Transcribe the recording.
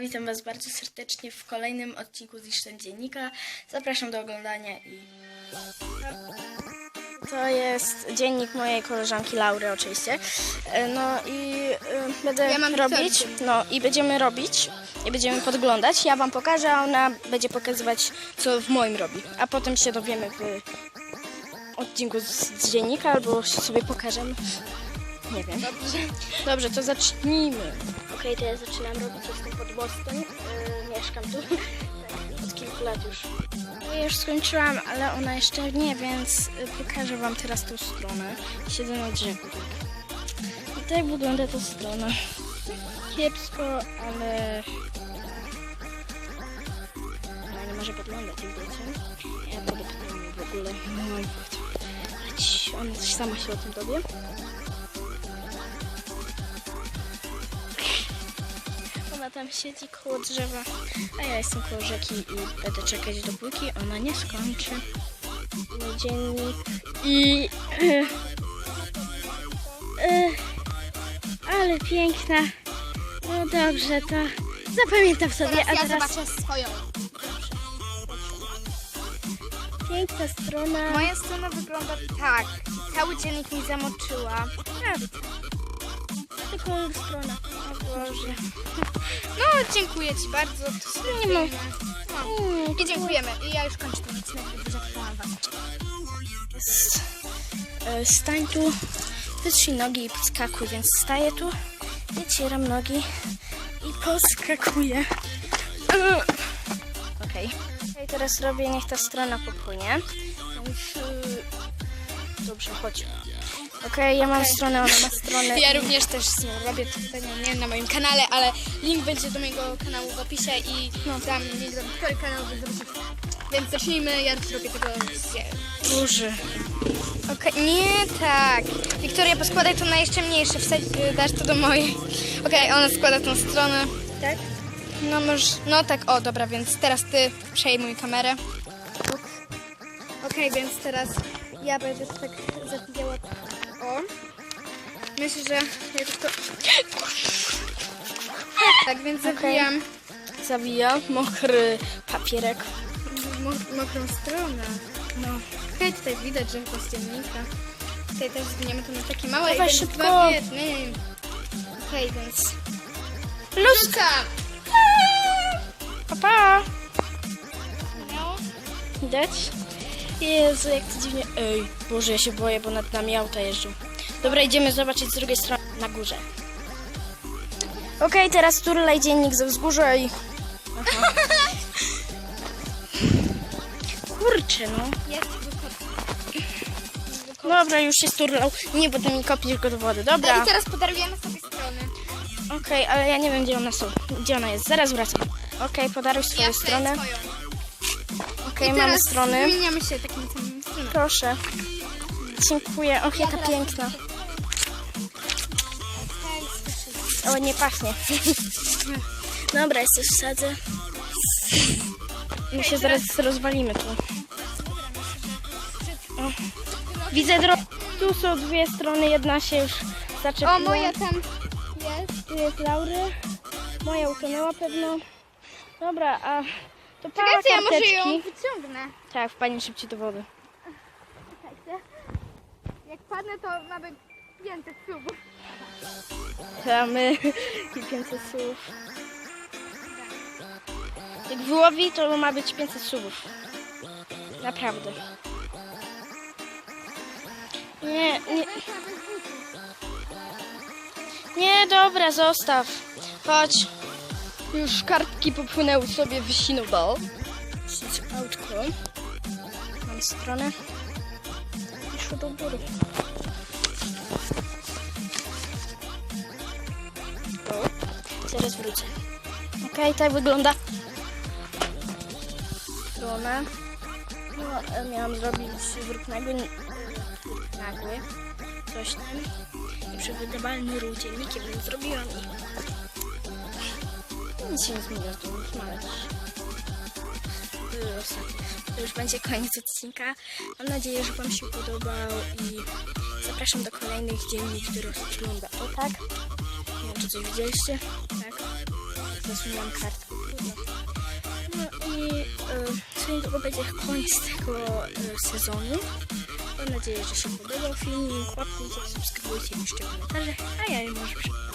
Witam Was bardzo serdecznie w kolejnym odcinku z Liszczem Dziennika. Zapraszam do oglądania i... To jest dziennik mojej koleżanki Laury oczywiście. E, No i e, będę Ja mam robić, no i będziemy robić i będziemy podglądać. Ja Wam pokażę, a ona będzie pokazywać co w moim robi. A potem się dowiemy w odcinku z, z dziennika albo sobie pokażemy. Nie wiem. Dobrze. Dobrze, to zacznijmy. Okej, to ja zaczynam robić, jestem pod Boston. Yy, mieszkam tu od kilku lat już. Ja już skończyłam, ale ona jeszcze nie, więc y, pokażę Wam teraz tą stronę. Siedzę na drzewie. I tak wygląda ta strona. Kiepsko, ale... No, nie może podglądać, jak wiecie. Ja podepnę w ogóle. No, i- ona coś sama się o tym dowie. Tam siedzi koło drzewa, a ja jestem koło rzeki i będę czekać dopóki ona nie skończy. Mój dziennik i... e, e, ale piękna. No dobrze, to zapamiętam sobie, Teraz a ja teraz zobaczę swoją. piękna strona. Moja strona wygląda tak. Cały dziennik mi zamoczyła. Prawie. Tylko strona. O Boże. No, dziękuję Ci bardzo. To Nie ma. no. I dziękujemy. I ja już kończę ten odcinek, bo zapraszam Was. E, Stań tu, wytrzyj nogi i podskakuj, więc staję tu, wycieram nogi i podskakuję. Okej. Okay. teraz robię, niech ta strona popłynie. Y, Dobrze, chodź. Okej, ja mam stronę, ona ma stronę. Ja również też robię to pewnie nie na moim kanale, ale link będzie do mojego kanału w opisie i No. tam link do Wiktorii kanału, więc zobaczycie. Więc zacznijmy, ja robię tego z... Duży. Okej, nie tak. Wiktoria, poskładaj to na jeszcze mniejsze, wsadź, y, dasz to do mojej. Okej, ona składa tą stronę. Tak? No może, no tak, o dobra, więc teraz ty przejmuj kamerę. Okej, więc teraz ja będę tak zawijała. Myślę, że ja tylko... Tak, więc zawijam Zawija mokry papierek. mo- mokrą stronę. No. Okej, tutaj widać, że chyba z dziennika. Tutaj też zwiniemy to na takie małe Dawaj i szybko. dwa w jednym. Okej, więc... Luska! Pa, pa! Widać? Jezu, jak to dziwnie. Ej, Boże, ja się boję, bo nad nami auta jeżdżą. Dobra, idziemy zobaczyć z drugiej strony, na górze. Okej, teraz turlaj dziennik ze wzgórza i... Aha. Kurczę, no. Jest wykop. Dobra, już się sturlał. Nie, bo to mi kopisz go do wody. No Dobra. i teraz podarujemy sobie strony. Okej, ale ja nie wiem, gdzie one są. Gdzie ona jest? Zaraz wracam. Okej, podaruj swoją Ja stronę. swoją. I mamy teraz strony. Zmieniamy się takimi samymi stronami. Proszę. Dziękuję. Och, jaka piękna. O, nie pachnie. Dobra, jest coś wsadzę. My się zaraz rozwalimy tu. O. Widzę drogę. Tu są dwie strony, jedna się już zaczepiła. O, moja tam jest. Tu jest Laury. Moja utonęła pewno. Dobra, a to Czekajcie, ja może ją wyciągnę. Tak, wpadnie szybciej do wody. Czekajcie. Jak padnę, to ma być 500 subów. Mamy i 500 słów. Jak wyłowi, to ma być 500 słów. Naprawdę. Nie, nie. Nie, dobra, zostaw. Chodź. Już kartki popłynęły sobie w Sinubal. Autko. Mam stronę. I szło do góry. O, zaraz wrócę. Okej, tak wygląda strona. No, e, miałam zrobić wróg nagły, nagły, coś tam. Przewidywalny ruch dziennikiem, więc zrobiłam nic się nie zmieniło, to już też ostatnie. To już będzie koniec odcinka. Mam nadzieję, że Wam się podobał i zapraszam do kolejnych dziennik, które ogląda. O tak. Nie wiem, czy coś widzieliście. Tak. zasłoniłam kartkę. No i co niedługo będzie koniec tego e, sezonu. Mam nadzieję, że się podobał filmik. Łapkujcie, subskrybujcie, piszcie komentarze, a ja już. Pa!